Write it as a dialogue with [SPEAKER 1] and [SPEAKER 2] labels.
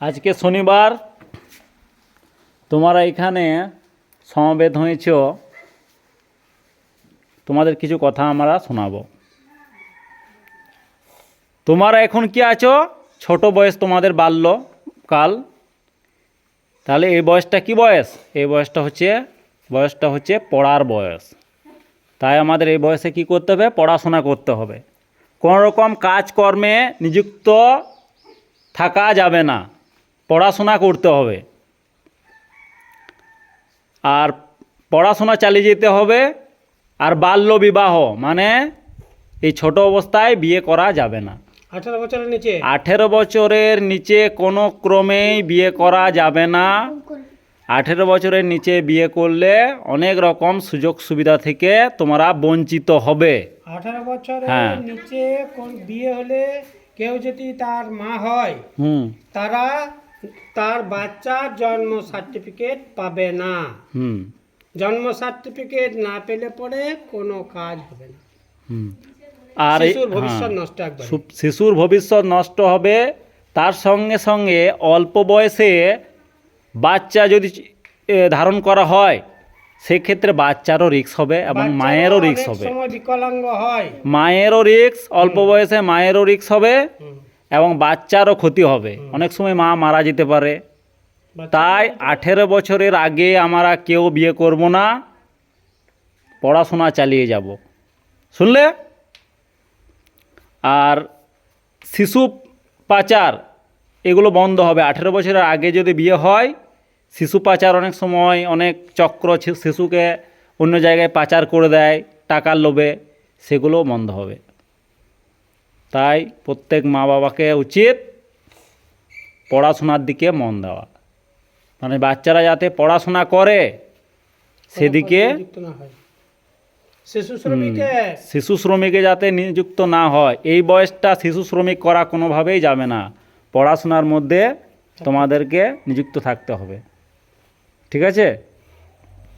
[SPEAKER 1] আজকে শনিবার, তোমরা এখানে সমবেত হয়েছ। তোমাদের কিছু কথা আমরা শোনাবো। তোমরা এখন কি আছো? ছোট বয়স তোমাদের বাল্য কাল। তাহলে এই বয়সটা কি বয়স? এই বয়সটা হচ্ছে বয়সটা হচ্ছে পড়ার বয়স। তাই আমাদের এই বয়সে কি করতে হবে? পড়াশোনা করতে হবে। কোনো রকম কাজকর্মে নিযুক্ত থাকা যাবে না। পড়াশোনা করতে হবে। আর পড়াশোনা চালিয়ে যেতে হবে আর বাল্য বিবাহ মানে এই ছোট অবস্থায় বিয়ে করা যাবে না।
[SPEAKER 2] আঠারো বছরের নিচে?
[SPEAKER 1] আঠেরো বছরের নিচে কোনো ক্রমেই বিয়ে করা যাবে না। আঠেরো বছরের নিচে বিয়ে করলে অনেক রকম সুযোগ সুবিধা থেকে তোমরা বঞ্চিত হবে।
[SPEAKER 2] আঠারো বছরের
[SPEAKER 1] হ্যাঁ।
[SPEAKER 2] নিচে বিয়ে হলে কেউ যদি তার মা হয়
[SPEAKER 1] হুম।
[SPEAKER 2] তারা তার বাচ্চার জন্ম সার্টিফিকেট পাবে না। জন্ম সার্টিফিকেট না পেলে পরে কোনো কাজ হবে না।
[SPEAKER 1] হুম। আর
[SPEAKER 2] শিশুর ভবিষ্যৎ
[SPEAKER 1] হ্যাঁ।
[SPEAKER 2] নষ্ট
[SPEAKER 1] শিশুর ভবিষ্যৎ নষ্ট হবে তার সঙ্গে সঙ্গে অল্প বয়সে বাচ্চা যদি ধারণ করা হয় সেক্ষেত্রে বাচ্চারও রিস্ক হবে এবং মায়েরও রিস্ক হবে।
[SPEAKER 2] বিকলাঙ্গ হয়।
[SPEAKER 1] মায়েরও রিস্ক অল্প বয়সে মায়েরও রিস্ক হবে। এবং বাচ্চারও ক্ষতি হবে। অনেক সময় মা মারা যেতে পারে। তাই আঠেরো বছরের আগে আমরা কেউ বিয়ে করব না। পড়াশোনা চালিয়ে যাব। শুনলে? আর শিশু পাচার এগুলো বন্ধ হবে। আঠেরো বছরের আগে যদি বিয়ে হয় শিশু পাচার অনেক সময় অনেক চক্র শিশুকে অন্য জায়গায় পাচার করে দেয় টাকার লোভে সেগুলো বন্ধ হবে। তাই প্রত্যেক মা বাবাকে উচিত পড়াশোনার দিকে মন দেওয়া। মানে বাচ্চারা যাতে পড়াশোনা করে সেদিকে শিশু শ্রমিকে যাতে নিযুক্ত না হয় এই বয়সটা শিশু শ্রমিক করা কোনোভাবেই যাবে না। পড়াশোনার মধ্যে তোমাদেরকে নিযুক্ত থাকতে হবে। ঠিক আছে?